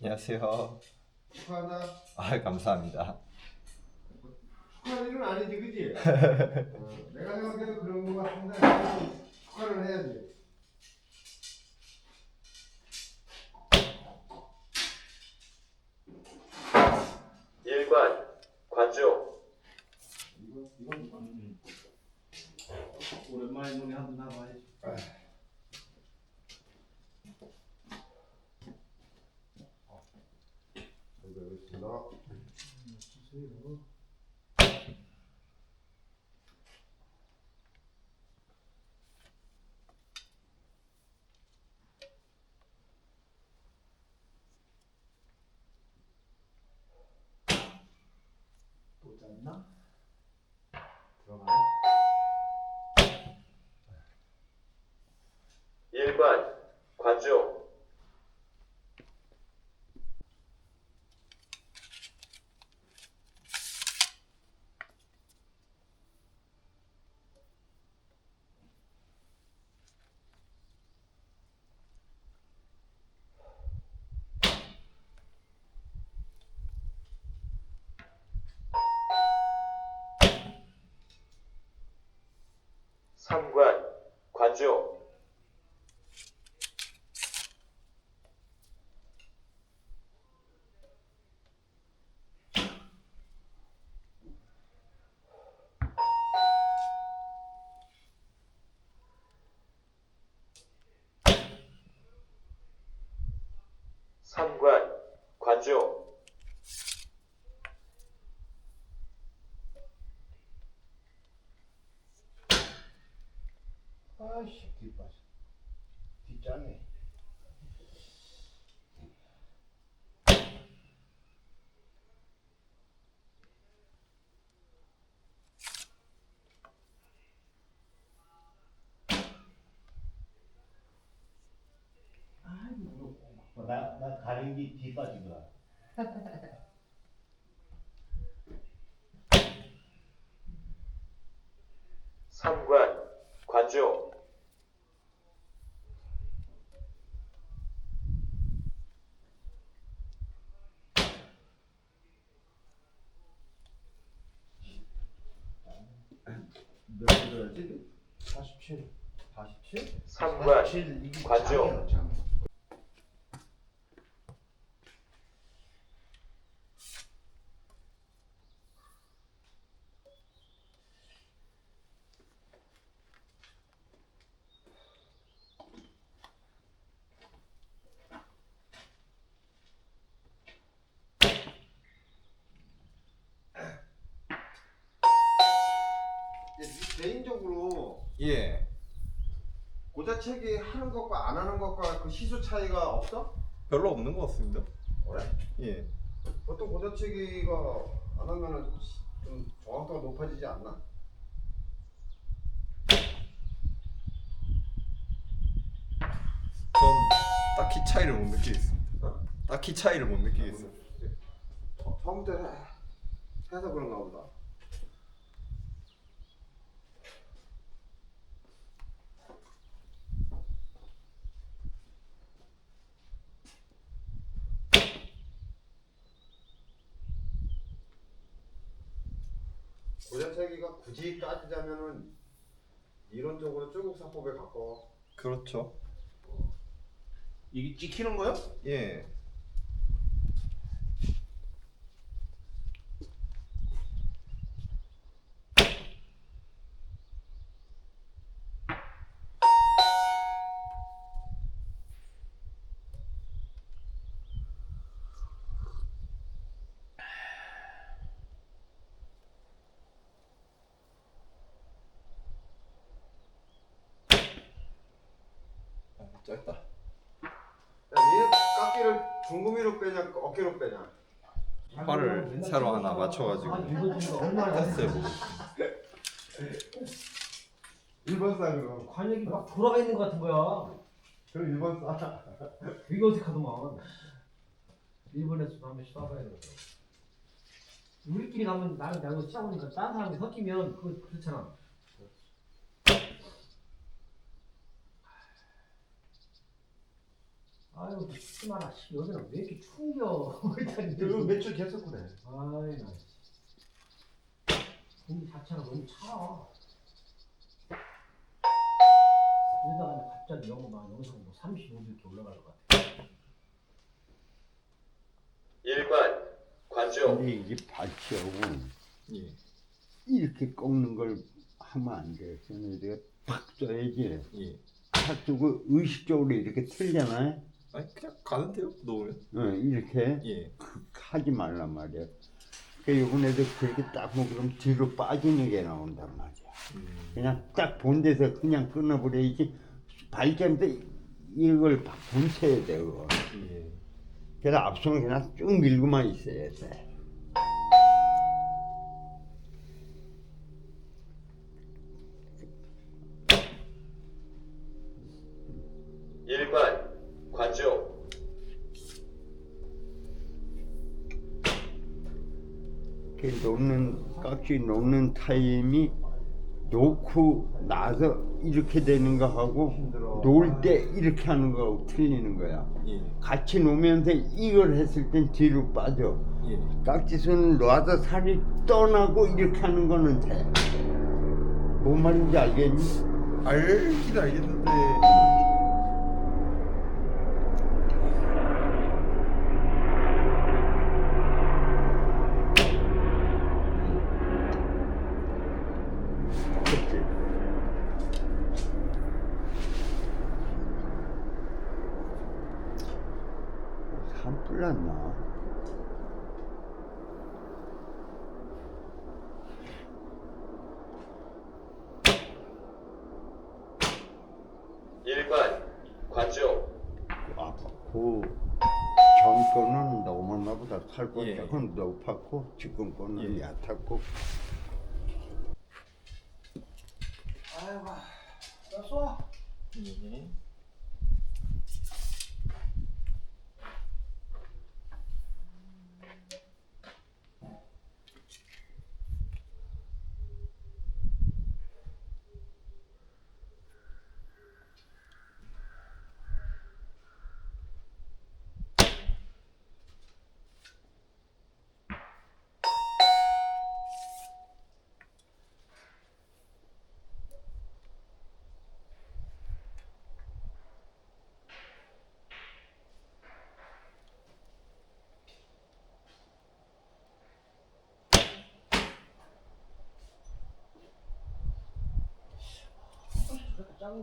안녕하세요. 축하한다. 아 감사합니다. 축하할 일은 아니지, 그지? 어, 내가 생각해도 그런 거 같은데 축하를 해야지. 일관 관중 이거 이건 오랜만에 눈이 한번 나봐야지. 여기 있습니다. 주세요. 또 잤나? 들어가요. 일관 관중 삼관 관중 삼관 관중 아씨 뒷받. 뒷장에. 아이고, 가린 게 뒤까지 가. 삼관 관중 몇 들어야지? 47. 47? 삼관 47, 이게 장. 네 개인적으로 예 고자책이 하는 것과 안 하는 것과 그 시수 차이가 없어? 별로 없는 것 같습니다. 그래? 예 보통 고자책이가 안 하면은 좀 정확도가 높아지지 않나? 전 딱히 차이를 못 느끼겠습니다. 딱히 차이를 못 느끼겠습니다. 처- 처음부터 해, 해서 그런가 보다. 고자책이가 굳이 따지자면은 이론적으로 쪼국사법에 가까워. 그렇죠. 이게 찍히는 거요? 예 짧다. 야, 니네 깎기를 중구미로 빼냐 어깨로 빼냐 팔을 새로 하나 맞춰가지고 테스트해보고 1번 쌍으로. 관역이 막 돌아가 있는 것 같은 거야. 그럼 1번 쌍. 되게 어색하더만. 일본에서도 한번 시도해봐야 돼. 우리끼리 가면 나는 나도 치아보니까 다른 사람이 섞이면 그거 그렇잖아. 아유 춥지 마라. 씨, 여기는 왜 이렇게 추운겨? 이거 매출 계속 그래. 아이 나. 공기 자체가 너무 차워. 이러다가 갑자기 영어 막 영상 뭐 35도 이렇게 올라갈 것 같아. 일반 관중 근데 이게 발치하고 예. 이렇게 꺾는 걸 하면 안 돼. 저는 내가 팍 쪄야지. 예. 팍 쪄고 의식적으로 이렇게 틀잖아요. 아니 그냥 가는데요 놓으면 어, 이렇게 예. 그, 하지 말란 말이야. 그러니까 이번에도 그렇게 딱 먹으면 뒤로 빠지는 게 나온단 말이야. 음. 그냥 딱 본 데서 그냥 끊어버려야지. 발전도 이걸 본쳐야 돼, 그거. 예. 그래서 앞손을 그냥 쭉 밀고만 있어야 돼. 깍지 놓는 타임이 놓고 나서 이렇게 되는 거하고 놓을 때 이렇게 하는 거하고 틀리는 거야. 예. 같이 놓으면서 이걸 했을 땐 뒤로 빠져. 예. 깍지손을 놔서 살이 떠나고 이렇게 하는 거는 돼. 뭔 말인지 알겠니? 알긴 알겠는데 그치? 산불 났나? 일반 관중 아, 그 전 거는 너무 나보다 살고 예. 조금 높았고 지금 거는 예. 얕았고 예. 저렇게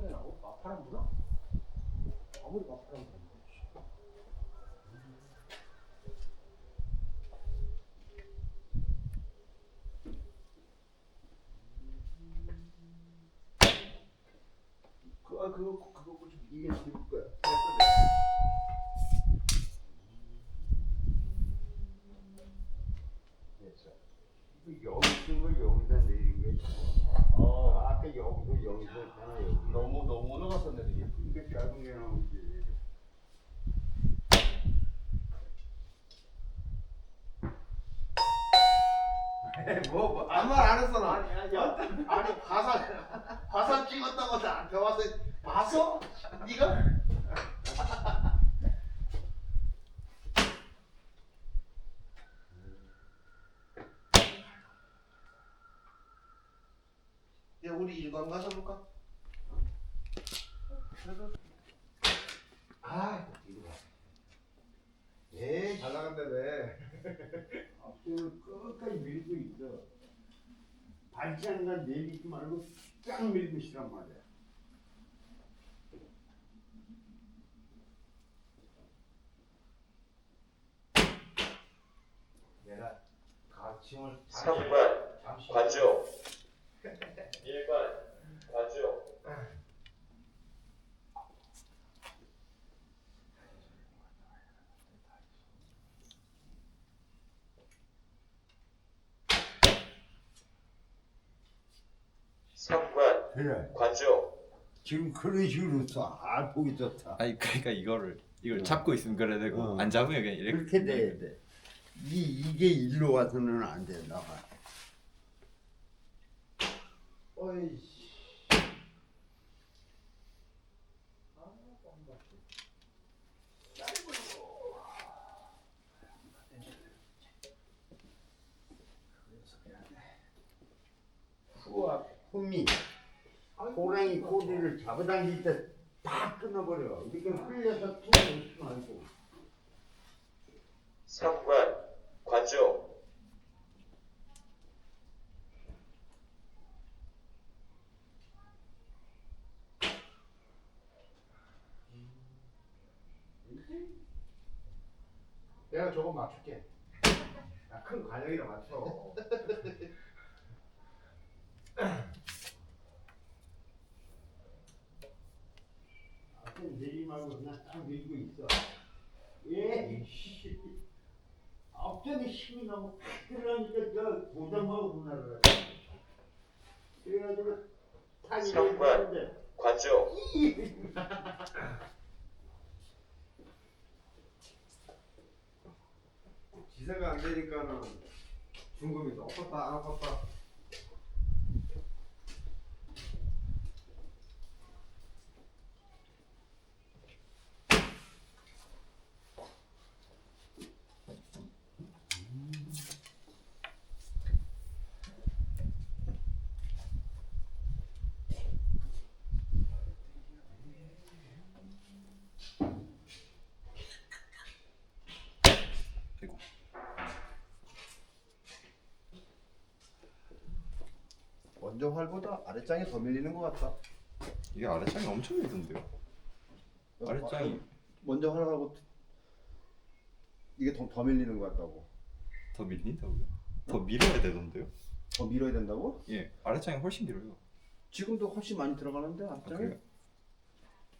게 나고 마파랑 몰라? 아무리 마파랑 몰라. 그, 아, 그거 그거 좀 이게 될 거야. 됐어. 이거 여기 쓴 걸 여기다 내린 거지. 어. 아까 여기서 여기서 했잖아 여기. 너무 너무 올라갔었네 되게. 이게 작은 게 나오지. 뭐, 뭐 아무 말 안 했어 나. 아니 아니 아니 화살 화살 찍었다고 나한테 와서 봤어? 네가? 야 우리 일관 가서 볼까? 아 이거 봐. 에이 잘 나간다며. 앞으로 끝까지 밀고 있어. 발치하는 건 내리지 말고 쫙 밀고 있으란 말이야. 내가 가칭을 잠시 관중 일반 관중 그래. 관중 지금 그런 식으로 써. 아 보기 좋다. 아니 그러니까 이거를 이걸 어. 잡고 있으면 그래야 되고 어. 안 잡으면 그냥 이렇게 이렇게 돼야 돼. 이 이게 일로 와서는 안 돼. 나가. 어이씨. 후와 호랑이 꼬리를 잡아당길 때 다 끊어버려. 이렇게 흘려서 툭 놓지 말고. 상관 관중 내가 저거 맞출게. 야, 큰 관역이라 맞춰. 앞에 내리 딱 밀고 있어. 예, 이씨. 앞전에 힘이 너무 팍 들어가니까 저 고정하고 그날을. 그래가지고 타기 상관. 했는데 관중 지세가 안 되니까는 중금이 똑같다 안 아팠다. 되고 먼저 활보다 아랫장이 더 밀리는 것 같다. 이게 아래장이 엄청 밀던데요. 아랫장이 먼저 활하고 이게 더, 더 밀리는 것 같다고. 더 밀린다고요? 더 밀어야 되던데요? 더 밀어야 된다고? 예, 아래장이 훨씬 길어요. 지금도 훨씬 많이 들어가는데 아, 앞장에. 그래요?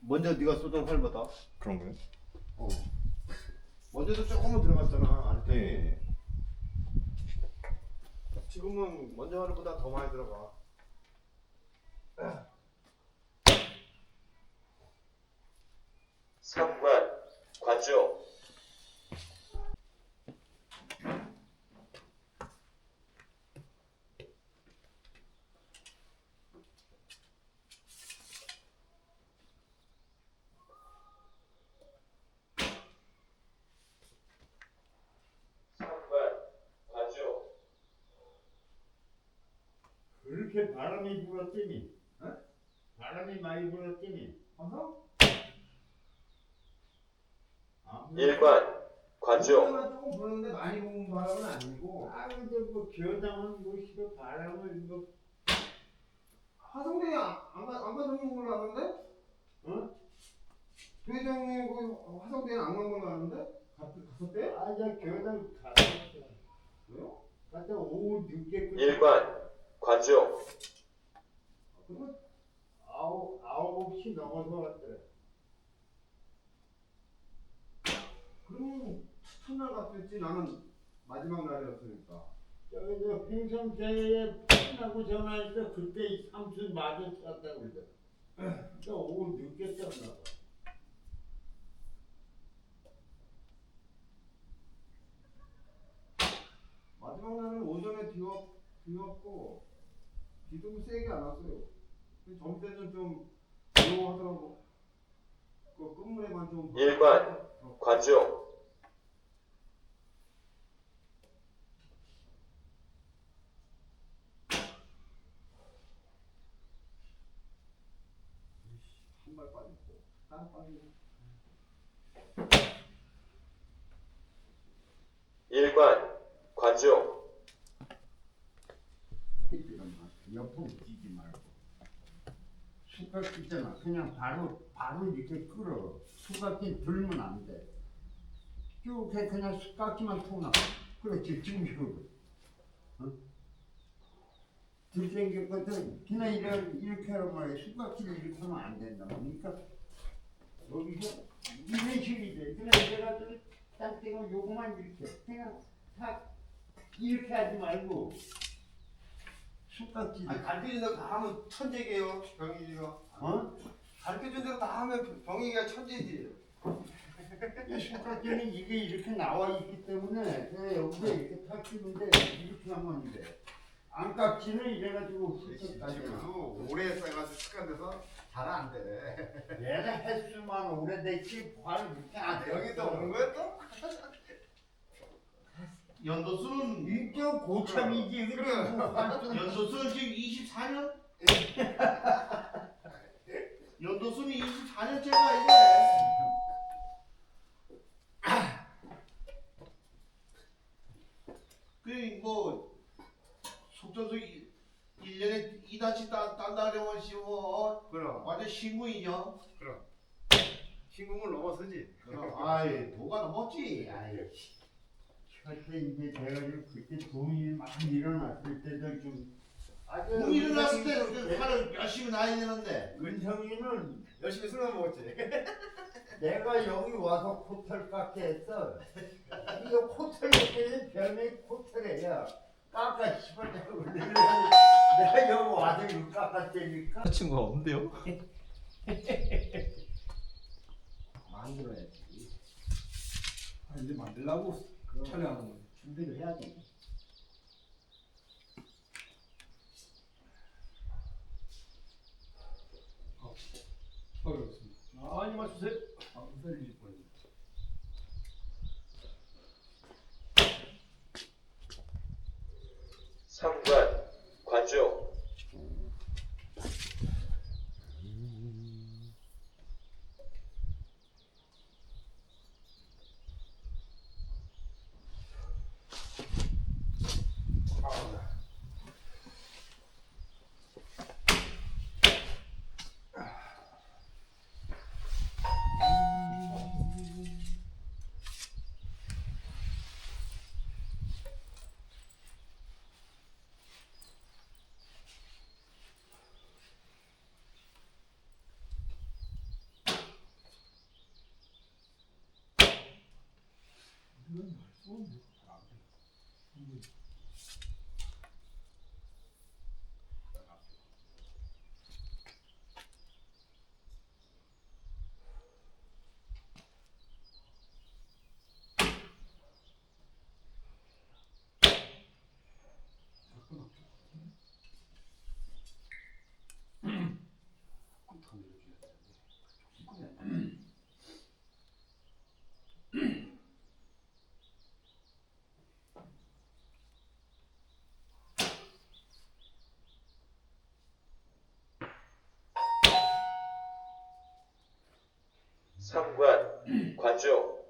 먼저 네가 쏘던 활보다. 그런 거요? 어. 먼저도 조금은 들어갔잖아 아랫장에. 예, 예. 지금은 먼저 활보다 더 많이 들어가. 상관 상관 관중 그렇게 바람이 불었더니, 어? 바람이 많이 불었더니? 아, 일관 관중 조금 부는데 많이 부는 바람은 아니고 아 근데 뭐 겨당은 뭐 싫어 바람을 뭐 화성대에 안, 안, 가- 안 가는 걸로 아는데? 어? 부회장님 그 화성대에 안간 걸로 아는데? 갔, 갔었대? 아저 겨당 갔다 왜요? 갔다 오후 늦게 끝 일관 관중 그거 아홉 시 넘어서 왔더래 그럼 첫날 갔겠지 나는 마지막 날이었으니까. 저기 저 횡성대에 끝나고 전화해서 그때 삼촌 마주 쳤다고 그러더라. 또 오후 늦게 떴나 봐. 마지막 날은 오전에 비웠, 비웠고 비도 세게 안 왔어요 근데 점때는 좀 조용하더라고 그 끝물에만 좀 일반. 관중 한발 빠졌고 하나 빠지고 일관 관중 옆으로 뛰지 말고 수갑 있잖아. 그냥 바로 바로 이렇게 끌어. 수갑기 들면 안 돼 쭉 해 그냥 수갑기만 통 나가. 그렇지 지금 식으로. 어? 들생겼거든. 그냥 이런 이렇게 하란 말이야. 수갑기를 이렇게 하면 안 된다. 그러니까 여기서 이런 식이 돼. 그냥 내가 딱 떼고 요거만 이렇게 그냥 딱 이렇게 하지 말고 아니 가르쳐준 대로 다 하면 천재게요. 병이지가 어? 가르쳐준 대로 다 하면 병이가 천재지 이 숙각지는 이게 이렇게 나와 있기 때문에 여기서 이렇게 탁치는데 이렇게 하면 돼. 안깍지는 이래가지고 지금도 오래 써가지고 습관돼서 잘 안돼 내가 횟수만 오래됐지 발 이렇게 안 돼. 여기 또 오는 거야 또? 연도수는 이게 고참이지 그래. 연도수는 지금 24년? 연도수는 24년째가 이제. 그뭐 속전수 1년에 2단씩 딴다 그러면 뭐 그럼. 완전 신궁이죠. 신궁을 넘어서지. 그럼. 아이 도가 넘었지? 아이 그때 이제 좀 그때 돈이 많이 일어났을 때도 좀 돈 일어났을 때 은성이- 그 팔을 열심히 나야 되는데 은성이는 열심히 술만 먹었지 내가 여기 와서 코털 깎게 했어. 이거 코털 먹기는 별명이 코털이야. 깎아 씨발 내가 원래 내가 여기 와서 이거 깎았다니까. 친구가 없는데요? 만들어야지. 아, 이제 만들라고 촬영하는 거지 준비를 해야 돼. woman 상관, 관중,